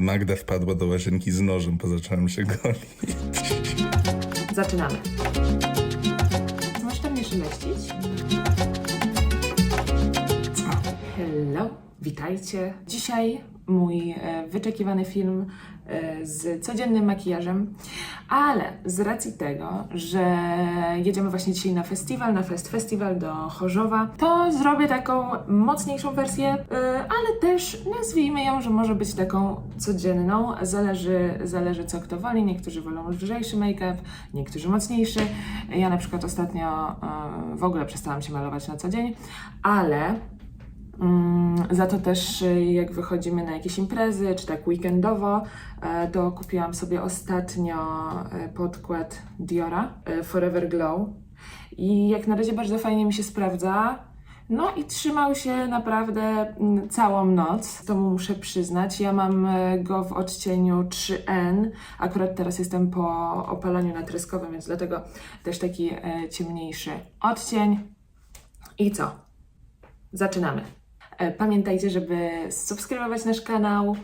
Magda wpadła do łazienki z nożem, bo zacząłem się golić. Zaczynamy. Możesz tam nie szeleścić? Hello, witajcie. Dzisiaj mój e, wyczekiwany film z codziennym makijażem, ale z racji tego, że jedziemy właśnie dzisiaj na festiwal, na Fest Festival do Chorzowa, to zrobię taką mocniejszą wersję, e, ale też nazwijmy ją, że może być taką codzienną. Zależy, zależy co kto woli. Niektórzy wolą lżejszy make-up, niektórzy mocniejszy. Ja na przykład ostatnio e, w ogóle przestałam się malować na co dzień, ale Za to też y, jak wychodzimy na jakieś imprezy, czy tak weekendowo, e, to kupiłam sobie ostatnio e, podkład Diora e, Forever Glow i jak na razie bardzo fajnie mi się sprawdza. No i trzymał się naprawdę mm, całą noc, to mu muszę przyznać. Ja mam go w odcieniu 3N, akurat teraz jestem po opalaniu natreskowym, więc dlatego też taki ciemniejszy odcień. I co? Zaczynamy. E, Pamiętajcie, żeby subskrybować nasz kanał.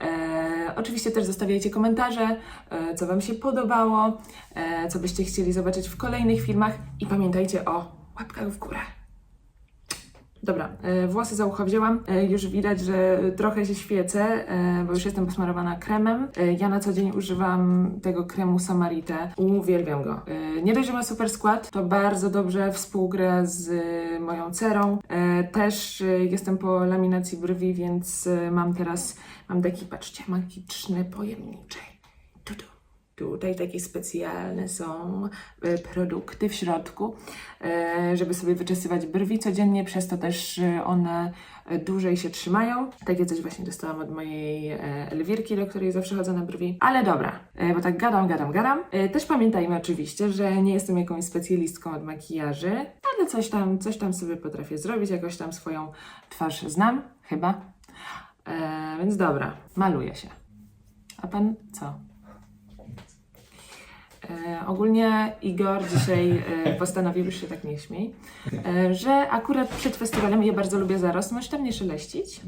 E, oczywiście też zostawiajcie komentarze, e, co Wam się podobało, co byście chcieli zobaczyć w kolejnych filmach i pamiętajcie o łapkach w górę. Dobra, e, włosy za ucho wzięłam. E, już widać, że trochę się świecę, e, bo już jestem posmarowana kremem. Ja na co dzień używam tego kremu Samarite. Uwielbiam go. Nie dość, że ma super skład, to bardzo dobrze współgra z moją cerą. Też jestem po laminacji brwi, więc mam teraz, mam taki, patrzcie, magiczny pojemniczek. Tu, tu. Tutaj takie specjalne są e, produkty w środku, e, żeby sobie wyczesywać brwi codziennie, przez to też e, one dłużej się trzymają. Takie coś właśnie dostałam od mojej Elwirki, do której zawsze chodzę na brwi. Ale dobra, bo tak gadam, gadam, gadam. Też pamiętajmy oczywiście, że nie jestem jakąś specjalistką od makijaży, ale coś tam, coś tam sobie potrafię zrobić, jakoś tam swoją twarz znam, chyba. Więc dobra, maluję się. A pan co? E, ogólnie Igor dzisiaj e, postanowił, już się tak nie śmiej, e, że akurat przed festiwalem, ja bardzo lubię zarost, możesz tam nie szeleścić,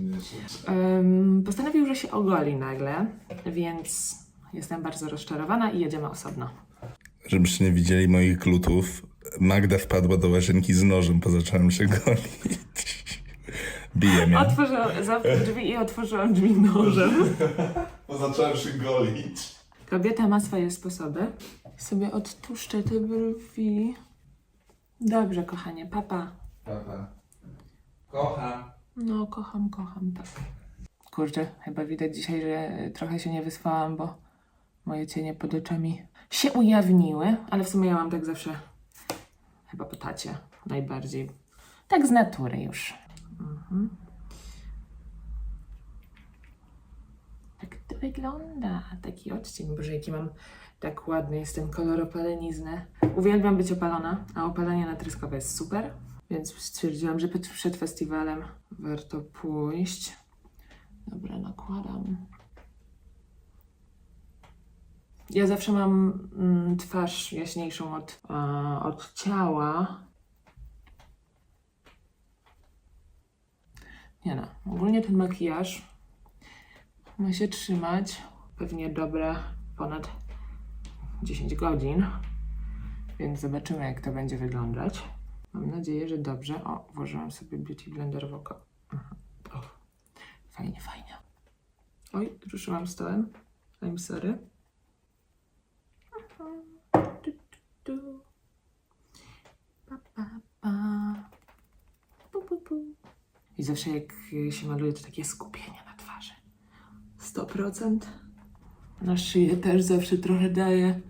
Em, postanowił, że się ogoli nagle, więc jestem bardzo rozczarowana i jedziemy osobno. Żebyście nie widzieli moich glutów, Magda wpadła do łazienki z nożem, bo zacząłem się golić. Bije mnie. Otworzyłam drzwi i otworzyłam drzwi nożem. Bo zacząłem się golić. Kobieta ma swoje sposoby. Sobie odtłuszczę te brwi. Dobrze, kochanie, papa. Papa. Kocham. No, kocham, kocham, tak. Kurczę, chyba widać dzisiaj, że trochę się nie wyspałam, bo moje cienie pod oczami się ujawniły, ale w sumie ja mam tak zawsze, chyba po tacie, najbardziej. Tak z natury już. Mhm. Tak to wygląda. Taki odcień. Boże, jaki mam tak ładny jest ten kolor opalenizny. Uwielbiam być opalona, a opalanie natryskowe jest super. Więc stwierdziłam, że przed- festiwalem warto pójść. Dobra, nakładam. Ja zawsze mam mm, twarz jaśniejszą od, od ciała. Nie no, ogólnie ten makijaż ma się trzymać pewnie dobre ponad 10 godzin, więc zobaczymy jak to będzie wyglądać. Mam nadzieję, że dobrze. O, włożyłam sobie Beauty Blender w oko. Mhm. O, fajnie, fajnie. Oj, ruszyłam stołem. I'm sorry. I zawsze jak się maluje, to takie skupienie. 100%. Na szyję też zawsze trochę daję,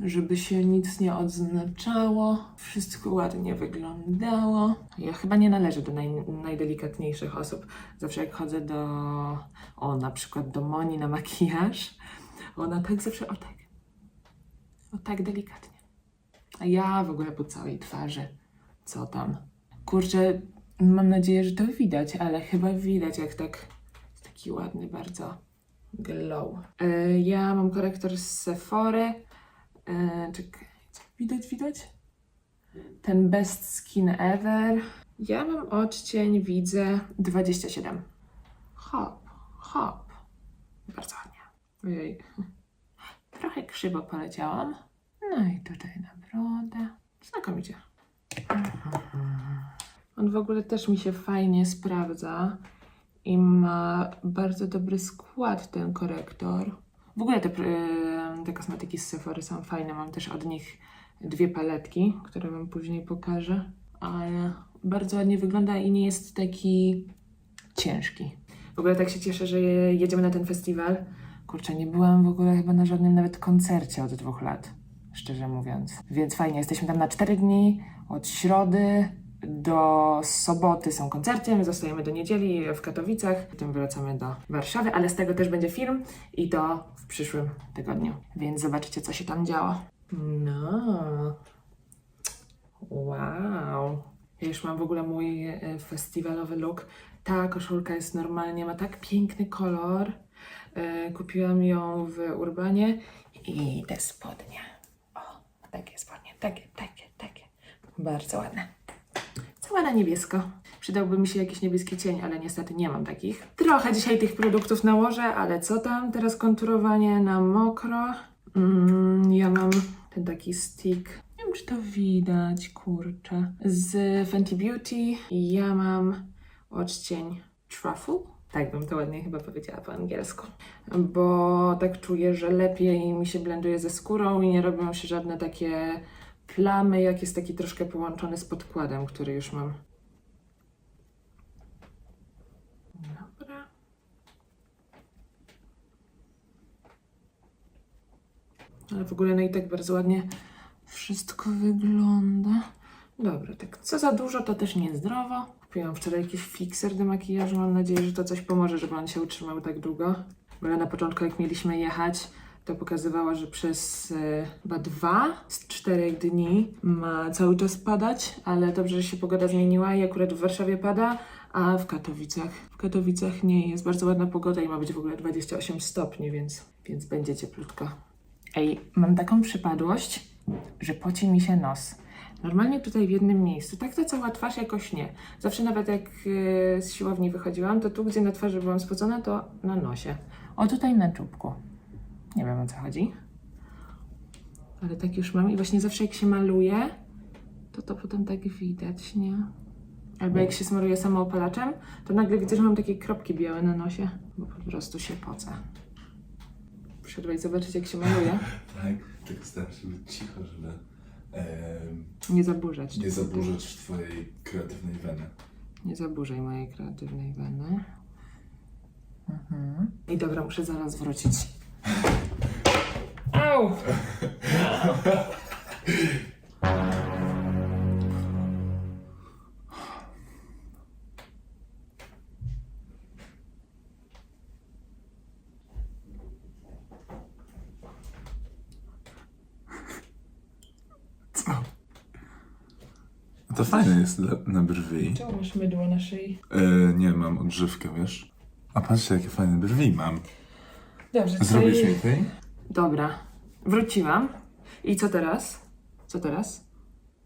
żeby się nic nie odznaczało, wszystko ładnie wyglądało. Ja chyba nie należę do naj, najdelikatniejszych osób. Zawsze jak chodzę do, o na przykład do Moni na makijaż, ona tak zawsze, o tak, o tak delikatnie. A ja w ogóle po całej twarzy, co tam. Kurczę, mam nadzieję, że to widać, ale chyba widać jak tak, taki ładny bardzo glow. E, ja mam korektor z Sephory. E, czekaj, widać, widać? Ten Best Skin Ever. Ja mam odcień, widzę 27. Hop, hop. Bardzo ładnie. Ojej. Trochę krzywo poleciałam. No i tutaj na brodę. Znakomicie. On w ogóle też mi się fajnie sprawdza i ma bardzo dobry skład ten korektor. W ogóle te, e, te kosmetyki z Sephory są fajne. Mam też od nich dwie paletki, które wam później pokażę. Ale bardzo ładnie wygląda i nie jest taki ciężki. W ogóle tak się cieszę, że je- jedziemy na ten festiwal. Kurczę, nie byłam w ogóle chyba na żadnym nawet koncercie od dwóch lat, szczerze mówiąc. Więc fajnie, jesteśmy tam na cztery dni, od środy do soboty są koncerty, my zostajemy do niedzieli w Katowicach, potem wracamy do Warszawy, ale z tego też będzie film i to w przyszłym tygodniu. Więc zobaczycie, co się tam działo. No. Wow. Ja już mam w ogóle mój e, festiwalowy look. Ta koszulka jest normalnie, ma tak piękny kolor. E, Kupiłam ją w Urbanie i te spodnie. O, takie spodnie, takie, takie, takie. Bardzo ładne. Cała na niebiesko. Przydałby mi się jakiś niebieski cień, ale niestety nie mam takich. Trochę dzisiaj tych produktów nałożę, ale co tam? Teraz konturowanie na mokro. Mm, ja mam ten taki stick. Nie wiem, czy to widać, kurczę. Z Fenty Beauty. Ja mam odcień Truffle. Tak bym to ładnie chyba powiedziała po angielsku. Bo tak czuję, że lepiej mi się blenduje ze skórą i nie robią się żadne takie plamy, jak jest taki troszkę połączony z podkładem, który już mam. Dobra. Ale w ogóle no i tak bardzo ładnie wszystko wygląda. Dobra, tak co za dużo, to też niezdrowo. Kupiłam wczoraj jakiś fixer do makijażu. Mam nadzieję, że to coś pomoże, żeby on się utrzymał tak długo. Bo ja na początku, jak mieliśmy jechać, to pokazywała, że przez e, chyba dwa z czterech dni ma cały czas padać, ale dobrze, że się pogoda zmieniła i akurat w Warszawie pada, a w Katowicach. W Katowicach nie jest bardzo ładna pogoda i ma być w ogóle 28 stopni, więc, więc będzie cieplutko. Ej, mam taką przypadłość, że poci mi się nos. Normalnie tutaj w jednym miejscu. Tak to cała twarz jakoś nie. Zawsze nawet jak e, z siłowni wychodziłam, to tu, gdzie na twarzy byłam spocona, to na nosie. O, tutaj na czubku. Nie wiem o co chodzi. Ale tak już mam i właśnie zawsze jak się maluje, to to potem tak widać, nie? Albo jak się smaruję samoopalaczem, to nagle widzę, że mam takie kropki białe na nosie, bo po prostu się pocę. Przyszedłeś zobaczyć jak się maluje? Tak, tylko staram się być cicho, żeby Nie zaburzać. nie zaburzać twojej kreatywnej weny. Nie zaburzaj mojej kreatywnej weny. Mhm. I dobra, muszę zaraz wrócić. To fajne jest dla, na brwi. Czemu masz mydło na szyi? E, nie, mam odżywkę, wiesz? A patrzcie, jakie fajne brwi mam. Dobrze, Zrobisz mi tej? Dobra, wróciłam. I co teraz? Co teraz?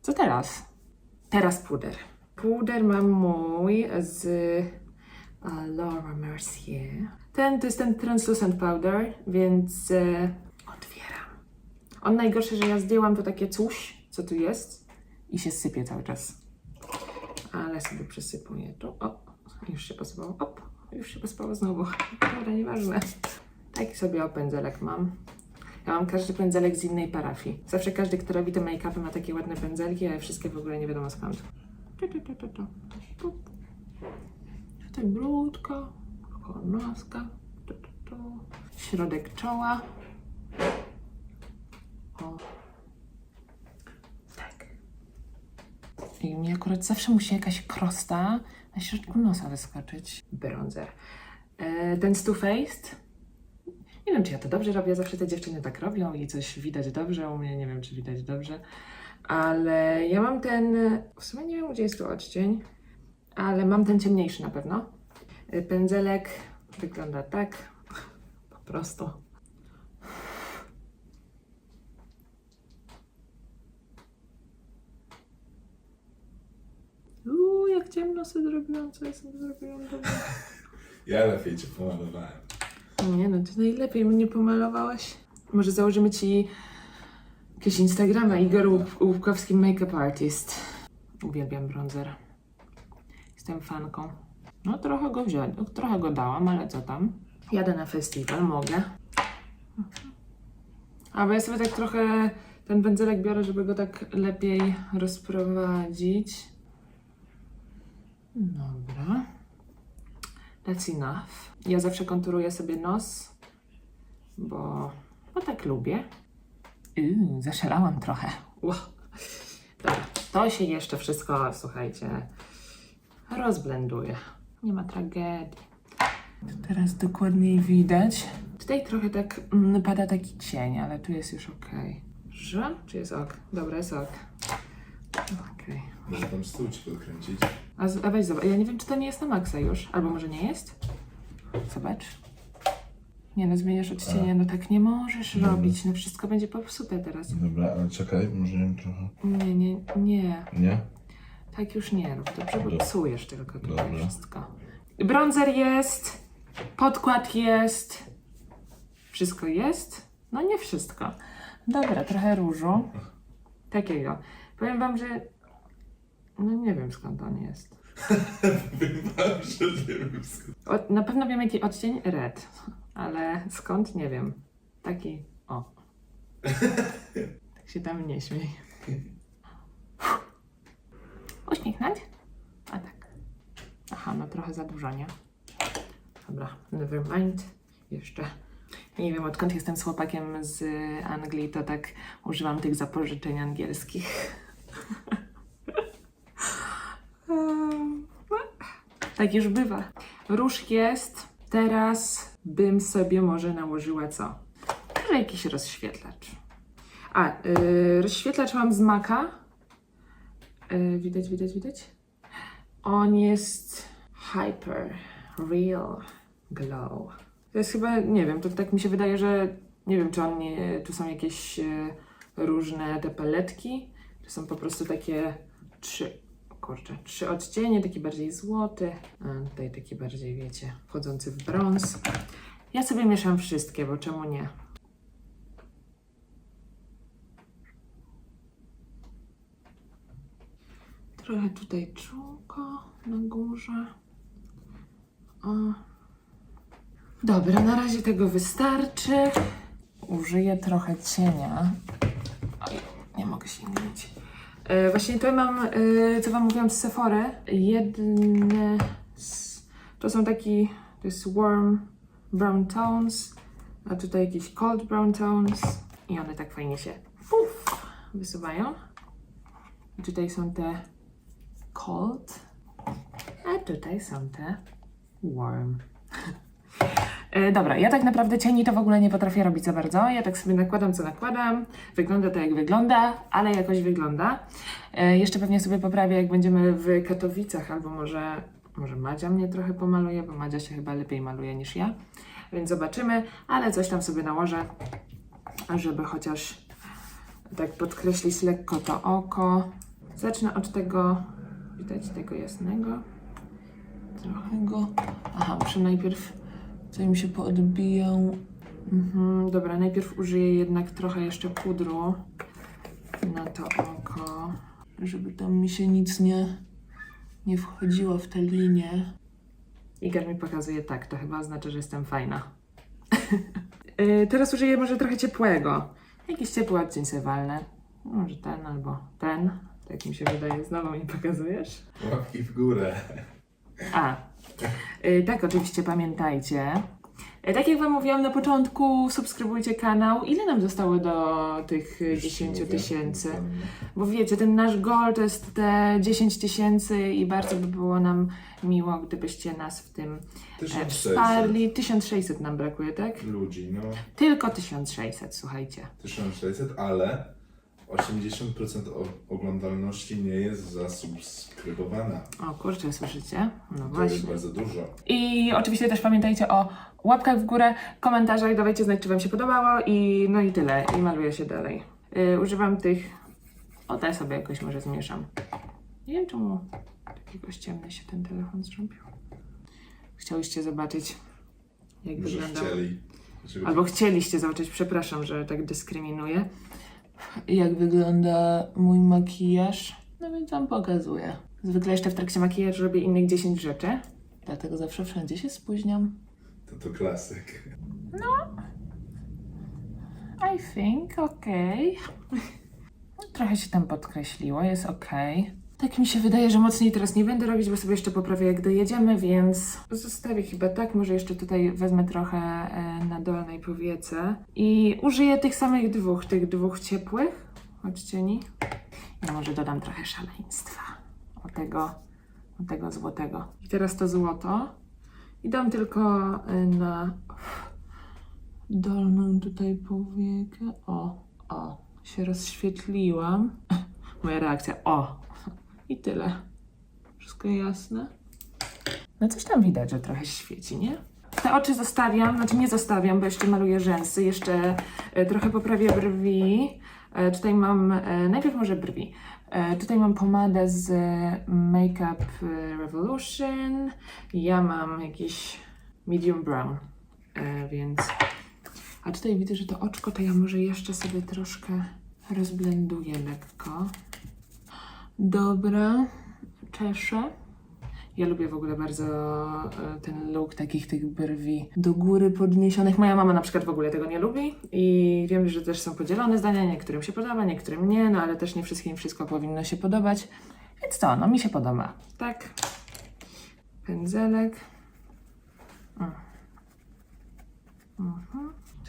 Co teraz? Teraz puder. Puder mam mój z uh, Laura Mercier. Ten to jest ten translucent powder, więc e, otwieram. On najgorsze, że ja zdjęłam to takie coś, co tu jest i się sypie cały czas. Ale sobie przysypuję tu. O, już się posypało. Op, już się posypało znowu. Dobra, nieważne. Taki sobie o pędzelek mam. Ja mam każdy pędzelek z innej parafii. Zawsze każdy, kto robi te make-upy ma takie ładne pędzelki, ale wszystkie w ogóle nie wiadomo skąd. Tutaj brudka, noska, środek czoła. O. Tak. I mi akurat zawsze musi jakaś krosta na środku nosa wyskoczyć. Bronzer. E, ten Too Faced nie wiem, czy ja to dobrze robię, zawsze te dziewczyny tak robią i coś widać dobrze, u mnie nie wiem, czy widać dobrze, ale ja mam ten, w sumie nie wiem, gdzie jest tu odcień, ale mam ten ciemniejszy na pewno. Y, Pędzelek wygląda tak, po prostu. Uuu, jak ciemno sobie zrobiłam, co ja sobie zrobiłam, dobra. Ja lepiej cię pomalowałem. Nie no, ty najlepiej mnie pomalowałaś. Może założymy ci jakieś Instagrama Igor Łup- Łupkowski Makeup Artist. Uwielbiam bronzer. Jestem fanką. No trochę go wziąłem, trochę go dałam, ale co tam? Jadę na festiwal, mogę. A bo ja sobie tak trochę ten pędzelek biorę, żeby go tak lepiej rozprowadzić. Dobra. That's enough. Ja zawsze konturuję sobie nos, bo, bo tak lubię. Yy, zaszalałam trochę. Ło. Dobra, to się jeszcze wszystko, słuchajcie, rozblenduje. Nie ma tragedii. To teraz dokładniej widać. Tutaj trochę tak mm, pada taki cień, ale tu jest już ok. Że? Czy jest ok? Dobra, jest ok. Okej. Może tam stół ci podkręcić? A, z- a weź zobacz, ja nie wiem, czy to nie jest na maksa już, albo może nie jest? Zobacz. Nie no, zmieniasz odcienie, no tak nie możesz robić, no wszystko będzie popsute teraz. Dobra, ale czekaj, może nie wiem trochę. Nie, nie, nie, Nie? tak już nie rób, dobrze, bo Dobra. psujesz tylko tutaj Dobra. wszystko. Bronzer jest, podkład jest, wszystko jest, no nie wszystko. Dobra, trochę różu, takiego. Powiem wam, że no nie wiem skąd on jest. Wiem, że nie wiem skąd. O, na pewno wiem jaki odcień red, ale skąd nie wiem. Taki o. tak się tam nie śmiej. Uśmiechnąć? A tak. Aha, no trochę za dużo, nie? Dobra, never mind. Jeszcze. Nie wiem, odkąd jestem z chłopakiem z Anglii, to tak używam tych zapożyczeń angielskich. Em, no, tak już bywa. Róż jest. Teraz bym sobie może nałożyła co? Może jakiś rozświetlacz. A, yy, rozświetlacz mam z Maka. Yy, widać, widać, widać. On jest Hyper Real Glow. To jest chyba, nie wiem, to tak mi się wydaje, że nie wiem, czy on nie, tu są jakieś e, różne te paletki, czy są po prostu takie trzy, kurczę, trzy odcienie, taki bardziej złoty, a tutaj taki bardziej, wiecie, wchodzący w brąz. Ja sobie mieszam wszystkie, bo czemu nie? Trochę tutaj czółko na górze. O. Dobra, na razie tego wystarczy. Użyję trochę cienia. Oj, nie mogę sięgnąć. E, właśnie tutaj mam, e, co Wam mówiłam z Sephory. Jedne z, to są taki, to jest warm brown tones, a tutaj jakieś cold brown tones i one tak fajnie się puf, wysuwają. I tutaj są te cold, a tutaj są te warm. E, Dobra, ja tak naprawdę cieni to w ogóle nie potrafię robić za bardzo. Ja tak sobie nakładam, co nakładam. Wygląda to jak wygląda, ale jakoś wygląda. E, jeszcze pewnie sobie poprawię, jak będziemy w Katowicach, albo może, może Madzia mnie trochę pomaluje, bo Madzia się chyba lepiej maluje niż ja. Więc zobaczymy, ale coś tam sobie nałożę, żeby chociaż tak podkreślić lekko to oko. Zacznę od tego, widać tego jasnego. Trochę go. Aha, muszę najpierw. Co mi się poodbiją. Mhm, dobra, najpierw użyję jednak trochę jeszcze pudru na to oko, żeby tam mi się nic nie, nie wchodziło w tę linię. Igor mi pokazuje tak, to chyba oznacza, że jestem fajna. Yy, Teraz użyję może trochę ciepłego. Jakiś ciepły odcień sobie walnę. Może ten albo ten. Tak mi się wydaje, znowu mi pokazujesz. Łapki w górę. A, tak, oczywiście pamiętajcie. Y, Tak jak Wam mówiłam na początku, subskrybujcie kanał. Ile nam zostało do tych y, 10 tysięcy? Bo wiecie, ten nasz goal to jest te 10 tysięcy i bardzo by było nam miło, gdybyście nas w tym e, 1600 wsparli. 1600 nam brakuje, tak? ludzi, no. Tylko 1600, słuchajcie. 1600, ale 80% o- oglądalności nie jest zasubskrybowana. O kurczę, słyszycie? No To jest właśnie. bardzo dużo. I oczywiście też pamiętajcie o łapkach w górę, komentarzach, dawajcie znać, czy Wam się podobało i no i tyle. I maluję się dalej. Yy, używam tych... O, te sobie jakoś może zmieszam. Nie wiem, czemu takiego ciemny się ten telefon zrobił. Chciałyście zobaczyć jak Może wyglądam. chcieli. Żeby... Albo chcieliście zobaczyć, przepraszam, że tak dyskryminuję. Jak wygląda mój makijaż? No więc wam pokazuję. Zwykle jeszcze w trakcie makijażu robię innych 10 rzeczy. Dlatego zawsze wszędzie się spóźniam. To to klasyk. I think, okej. No, Trochę się tam podkreśliło, jest okej. Tak mi się wydaje, że mocniej teraz nie będę robić, bo sobie jeszcze poprawię jak dojedziemy, więc zostawię chyba tak. Może jeszcze tutaj wezmę trochę e, na dolnej powiece i użyję tych samych dwóch, tych dwóch ciepłych odcieni. I może dodam trochę szaleństwa o tego, o tego złotego. I teraz to złoto i dam tylko e, na dolną tutaj powiekę. O, o, się rozświetliłam. Moja reakcja, o. I tyle. Wszystko jasne? No coś tam widać, że trochę świeci, nie? Te oczy zostawiam, znaczy nie zostawiam, bo jeszcze maluję rzęsy, jeszcze e, trochę poprawię brwi. E, tutaj mam, e, najpierw może brwi. Tutaj mam pomadę z Makeup Revolution. Ja mam jakiś medium brown, więc a tutaj widzę, że to oczko to ja może jeszcze sobie troszkę rozblenduję lekko. Dobra, czeszę. Ja lubię w ogóle bardzo e, ten look takich tych brwi do góry podniesionych. Moja mama na przykład w ogóle tego nie lubi i wiem, że też są podzielone zdania. Niektórym się podoba, niektórym nie, no ale też nie wszystkim wszystko powinno się podobać. Więc co, no mi się podoba. Tak. Pędzelek.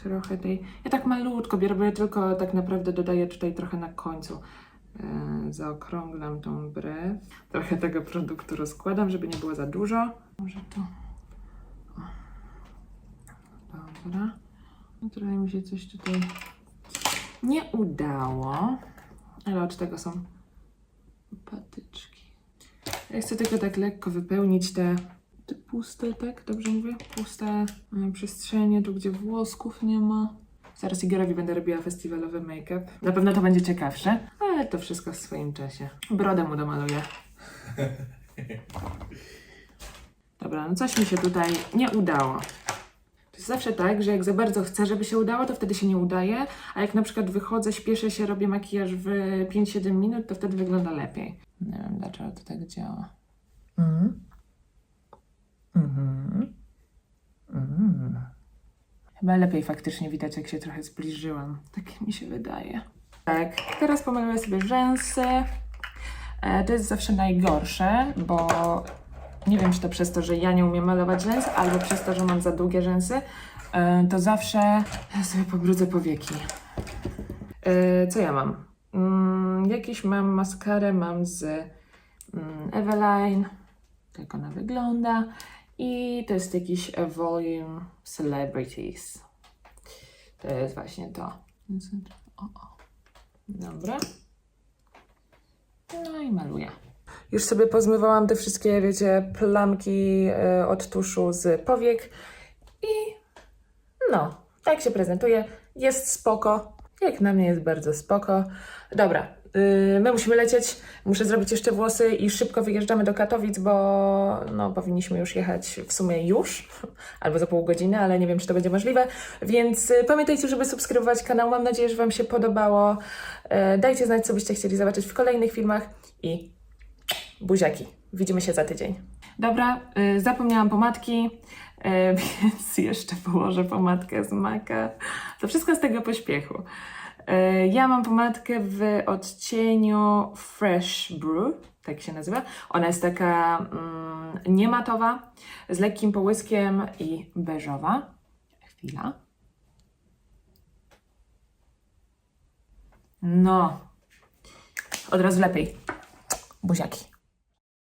trochę tej. Ja tak malutko biorę, bo ja tylko tak naprawdę dodaję tutaj trochę na końcu. E, zaokrąglam tą brew. Trochę tego produktu rozkładam, żeby nie było za dużo. Może. O. Dobra. No, trochę mi się coś tutaj nie udało, ale od tego są patyczki. Ja chcę tylko tak lekko wypełnić te, te puste, tak? Dobrze mówię? Puste e, przestrzenie, tu gdzie włosków nie ma. Zaraz Igorowi będę robiła festiwalowy make-up. Na pewno to będzie ciekawsze, ale to wszystko w swoim czasie. Brodę mu domaluję. Dobra, no coś mi się tutaj nie udało. To jest zawsze tak, że jak za bardzo chcę, żeby się udało, to wtedy się nie udaje, a jak na przykład wychodzę, śpieszę się, robię makijaż w 5-7 minut, to wtedy wygląda lepiej. Nie wiem, dlaczego to tak działa. Mhm. Mhm. Mhm. Chyba lepiej faktycznie widać, jak się trochę zbliżyłam. Tak mi się wydaje. Tak, teraz pomaluję sobie rzęsy. E, to jest zawsze najgorsze, bo nie wiem, czy to przez to, że ja nie umiem malować rzęs, albo przez to, że mam za długie rzęsy, e, to zawsze ja sobie pobrudzę powieki. E, co ja mam? Mm, jakiś mam maskarę, mam z mm, Eveline. Tak ona wygląda. I to jest jakiś Volume Celebrities. To jest właśnie to. O. Dobra. No i maluję. Już sobie pozmywałam te wszystkie, wiecie, plamki e, od tuszu z powiek. I no, tak się prezentuje. Jest spoko. Jak na mnie jest bardzo spoko. Dobra, my musimy lecieć. Muszę zrobić jeszcze włosy i szybko wyjeżdżamy do Katowic, bo no, powinniśmy już jechać w sumie już, albo za pół godziny, ale nie wiem, czy to będzie możliwe. Więc y, pamiętajcie, żeby subskrybować kanał. Mam nadzieję, że Wam się podobało. Yy, dajcie znać, co byście chcieli zobaczyć w kolejnych filmach i buziaki. Widzimy się za tydzień. Dobra, y, zapomniałam pomadki, y, więc jeszcze położę pomadkę z Maka. To wszystko z tego pośpiechu. Y, ja mam pomadkę w odcieniu Fresh Brew, tak się nazywa. Ona jest taka mm, niematowa, z lekkim połyskiem i beżowa. Chwila. No, od razu lepiej. Buziaki.